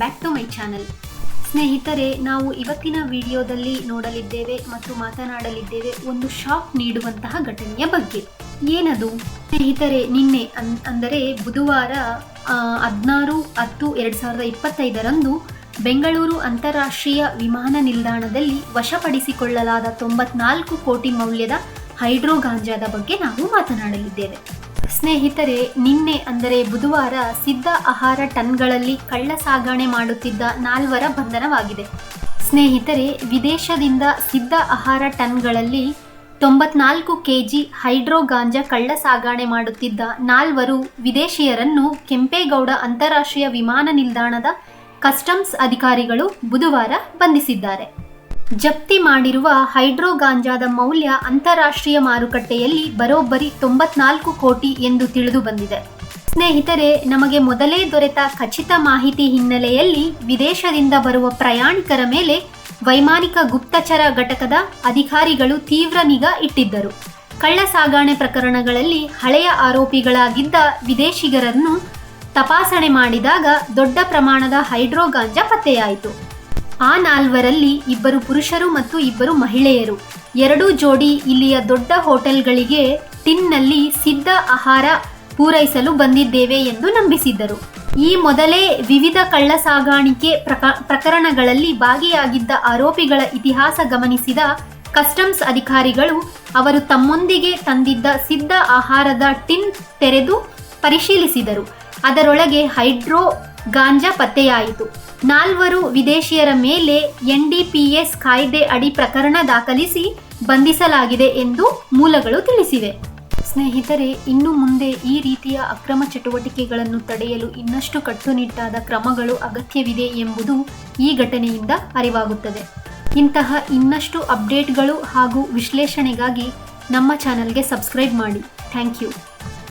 Back to my channel ಸ್ನೇಹಿತರೆ, ನಾವು ಇವತ್ತಿನ ವಿಡಿಯೋದಲ್ಲಿ ನೋಡಲಿದ್ದೇವೆ ಮತ್ತು ಮಾತನಾಡಲಿದ್ದೇವೆ ಒಂದು ಶಾಕ್ ನೀಡುವಂತಹ ಘಟನೆಯ ಬಗ್ಗೆ. ಏನದು? ಸ್ನೇಹಿತರೆ, ನಿನ್ನೆ ಅಂದರೆ ಬುಧವಾರ ಹದಿನಾರು ಹತ್ತು ಎರಡು ಸಾವಿರದ ಇಪ್ಪತ್ತೈದರಂದು ಬೆಂಗಳೂರು ಅಂತಾರಾಷ್ಟ್ರೀಯ ವಿಮಾನ ನಿಲ್ದಾಣದಲ್ಲಿ ವಶಪಡಿಸಿಕೊಳ್ಳಲಾದ ತೊಂಬತ್ನಾಲ್ಕು ಕೋಟಿ ಮೌಲ್ಯದ ಹೈಡ್ರೋಗಾಂಜಾದ ಬಗ್ಗೆ ನಾವು ಮಾತನಾಡಲಿದ್ದೇವೆ. ಸ್ನೇಹಿತರೆ, ನಿನ್ನೆ ಅಂದರೆ ಬುಧವಾರ ಸಿದ್ಧ ಆಹಾರ ಟನ್ಗಳಲ್ಲಿ ಕಳ್ಳ ಸಾಗಣೆ ಮಾಡುತ್ತಿದ್ದ ನಾಲ್ವರ ಬಂಧನವಾಗಿದೆ. ಸ್ನೇಹಿತರೆ, ವಿದೇಶದಿಂದ ಸಿದ್ಧ ಆಹಾರ ಟನ್ಗಳಲ್ಲಿ ತೊಂಬತ್ನಾಲ್ಕು ಕೆಜಿ ಹೈಡ್ರೋಗಾಂಜಾ ಕಳ್ಳ ಸಾಗಣೆ ಮಾಡುತ್ತಿದ್ದ ನಾಲ್ವರು ವಿದೇಶಿಯರನ್ನು ಕೆಂಪೇಗೌಡ ಅಂತಾರಾಷ್ಟ್ರೀಯ ವಿಮಾನ ನಿಲ್ದಾಣದ ಕಸ್ಟಮ್ಸ್ ಅಧಿಕಾರಿಗಳು ಬುಧವಾರ ಬಂಧಿಸಿದ್ದಾರೆ. ಜಪ್ತಿ ಮಾಡಿರುವ ಹೈಡ್ರೋ ಗಾಂಜಾದ ಮೌಲ್ಯ ಅಂತಾರಾಷ್ಟ್ರೀಯ ಮಾರುಕಟ್ಟೆಯಲ್ಲಿ ಬರೋಬ್ಬರಿ ತೊಂಬತ್ನಾಲ್ಕು ಕೋಟಿ ಎಂದು ತಿಳಿದು ಬಂದಿದೆ. ಸ್ನೇಹಿತರೆ, ನಮಗೆ ಮೊದಲೇ ದೊರೆತ ಖಚಿತ ಮಾಹಿತಿ ಹಿನ್ನೆಲೆಯಲ್ಲಿ ವಿದೇಶದಿಂದ ಬರುವ ಪ್ರಯಾಣಿಕರ ಮೇಲೆ ವೈಮಾನಿಕ ಗುಪ್ತಚರ ಘಟಕದ ಅಧಿಕಾರಿಗಳು ತೀವ್ರ ನಿಗಾ ಇಟ್ಟಿದ್ದರು. ಕಳ್ಳ ಸಾಗಾಣೆ ಪ್ರಕರಣಗಳಲ್ಲಿ ಹಳೆಯ ಆರೋಪಿಗಳಾಗಿದ್ದ ವಿದೇಶಿಗರನ್ನು ತಪಾಸಣೆ ಮಾಡಿದಾಗ ದೊಡ್ಡ ಪ್ರಮಾಣದ ಹೈಡ್ರೋ ಗಾಂಜಾ ಪತ್ತೆಯಾಯಿತು. ಆ ನಾಲ್ವರಲ್ಲಿ ಇಬ್ಬರು ಪುರುಷರು ಮತ್ತು ಇಬ್ಬರು ಮಹಿಳೆಯರು. ಎರಡೂ ಜೋಡಿ ಇಲ್ಲಿಯ ದೊಡ್ಡ ಹೋಟೆಲ್ಗಳಿಗೆ ಟಿನ್ನಲ್ಲಿ ಸಿದ್ಧ ಆಹಾರ ಪೂರೈಸಲು ಬಂದಿದ್ದೇವೆ ಎಂದು ನಂಬಿಸಿದ್ದರು. ಈ ಮೊದಲೇ ವಿವಿಧ ಕಳ್ಳ ಸಾಗಾಣಿಕೆ ಪ್ರಕ, ಪ್ರಕರಣಗಳಲ್ಲಿ ಭಾಗಿಯಾಗಿದ್ದ ಆರೋಪಿಗಳ ಇತಿಹಾಸ ಗಮನಿಸಿದ ಕಸ್ಟಮ್ಸ್ ಅಧಿಕಾರಿಗಳು ಅವರು ತಮ್ಮೊಂದಿಗೆ ತಂದಿದ್ದ ಸಿದ್ಧ ಆಹಾರದ ಟಿನ್ ತೆರೆದು ಪರಿಶೀಲಿಸಿದರು. ಅದರೊಳಗೆ ಹೈಡ್ರೋ ಗಾಂಜಾ ಪತ್ತೆಯಾಯಿತು. ನಾಲ್ವರು ವಿದೇಶಿಯರ ಮೇಲೆ ಎನ್ಡಿಪಿಎಸ್ ಕಾಯ್ದೆ ಅಡಿ ಪ್ರಕರಣ ದಾಖಲಿಸಿ ಬಂಧಿಸಲಾಗಿದೆ ಎಂದು ಮೂಲಗಳು ತಿಳಿಸಿವೆ. ಸ್ನೇಹಿತರೆ, ಇನ್ನು ಮುಂದೆ ಈ ರೀತಿಯ ಅಕ್ರಮ ಚಟುವಟಿಕೆಗಳನ್ನು ತಡೆಯಲು ಇನ್ನಷ್ಟು ಕಟ್ಟುನಿಟ್ಟಾದ ಕ್ರಮಗಳು ಅಗತ್ಯವಿದೆ ಎಂಬುದು ಈ ಘಟನೆಯಿಂದ ಅರಿವಾಗುತ್ತದೆ. ಇಂತಹ ಇನ್ನಷ್ಟು ಅಪ್ಡೇಟ್ಗಳು ಹಾಗೂ ವಿಶ್ಲೇಷಣೆಗಾಗಿ ನಮ್ಮ ಚಾನಲ್ಗೆ ಸಬ್ಸ್ಕ್ರೈಬ್ ಮಾಡಿ. Thank you.